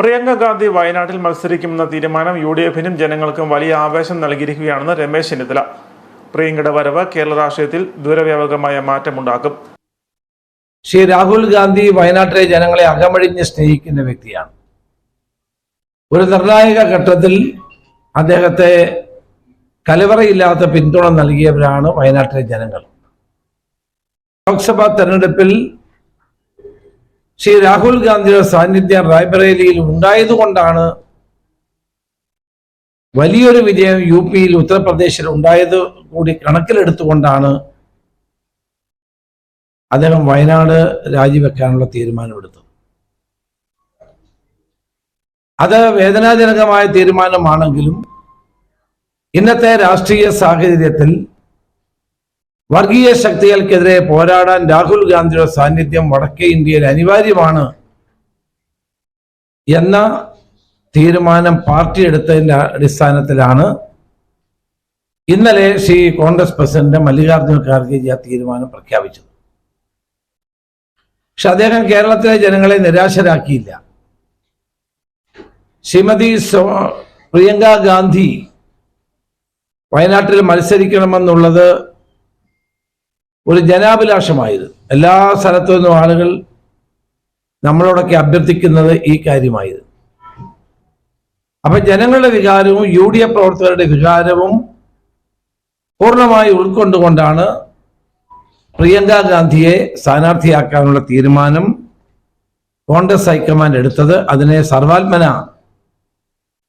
പ്രിയങ്ക ഗാന്ധി വയനാട്ടിൽ മത്സരിക്കുമെന്ന തീരുമാനം U D എഫിനും ജനങ്ങൾക്കും വലിയ ആവേശം നൽകിയിരിക്കുകയാണെന്ന് രമേശ് ചെന്നിത്തല. പ്രിയങ്കയുടെ വരവ് കേരള രാഷ്ട്രീയത്തിൽ ദൂരവ്യാപകമായ മാറ്റമുണ്ടാക്കും. ശ്രീ രാഹുൽ ഗാന്ധി വയനാട്ടിലെ ജനങ്ങളെ അകമഴിഞ്ഞ് സ്നേഹിക്കുന്ന വ്യക്തിയാണ്. ഒരു നിർണായക ഘട്ടത്തിൽ അദ്ദേഹത്തെ കലവറയില്ലാത്ത പിന്തുണ നൽകിയവരാണ് വയനാട്ടിലെ ജനങ്ങൾ. ലോക്സഭാ തെരഞ്ഞെടുപ്പിൽ ശ്രീ രാഹുൽ ഗാന്ധിയുടെ സാന്നിധ്യം റായ്ബറേലിയിൽ ഉണ്ടായതുകൊണ്ടാണ് വലിയൊരു വിജയം യു പിയിൽ ഉത്തർപ്രദേശിൽ ഉണ്ടായത് കൂടി കണക്കിലെടുത്തുകൊണ്ടാണ് അദ്ദേഹം വയനാട് രാജിവെക്കാനുള്ള തീരുമാനമെടുത്തത്. അത് വേദനാജനകമായ തീരുമാനമാണെങ്കിലും ഇന്നത്തെ രാഷ്ട്രീയ സാഹചര്യത്തിൽ വർഗീയ ശക്തികൾക്കെതിരെ പോരാടാൻ രാഹുൽ ഗാന്ധിയുടെ സാന്നിധ്യം വടക്കേ ഇന്ത്യയിൽ അനിവാര്യമാണ് എന്ന തീരുമാനം പാർട്ടി എടുത്തതിന്റെ അടിസ്ഥാനത്തിലാണ് ഇന്നലെ ശ്രീ കോൺഗ്രസ് പ്രസിഡന്റ് മല്ലികാർജുന ഖാർഗെജി ആ തീരുമാനം പ്രഖ്യാപിച്ചത്. പക്ഷെ അദ്ദേഹം കേരളത്തിലെ ജനങ്ങളെ നിരാശരാക്കിയില്ല. ശ്രീമതി പ്രിയങ്ക ഗാന്ധി വയനാട്ടിൽ മത്സരിക്കണമെന്നുള്ളത് ഒരു ജനാഭിലാഷമായിരുന്നു എല്ലാ സ്ഥലത്തു നിന്നും ആളുകൾ നമ്മളോടൊക്കെ അഭ്യർത്ഥിക്കുന്നത് ഈ കാര്യമായിരുന്നു അപ്പൊ ജനങ്ങളുടെ വികാരവും യു ഡി എഫ് പ്രവർത്തകരുടെ വികാരവും പൂർണമായി ഉൾക്കൊണ്ടുകൊണ്ടാണ് പ്രിയങ്ക ഗാന്ധിയെ സ്ഥാനാർത്ഥിയാക്കാനുള്ള തീരുമാനം കോൺഗ്രസ് ഹൈക്കമാൻഡ് എടുത്തത്. അതിനെ സർവാത്മന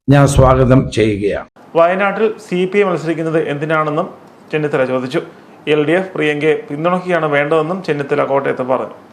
ഞാൻ സ്വാഗതം ചെയ്യുകയാണ്. വയനാട്ടിൽ സി പി ഐ മത്സരിക്കുന്നത് എന്തിനാണെന്നും ചെന്നിത്തല ചോദിച്ചു. എൽ ഡി എഫ് പ്രിയങ്കയെ പിന്തുണയ്ക്കുകയാണ് വേണ്ടതെന്നും ചെന്നിത്തല കോട്ടയത്ത് പറഞ്ഞു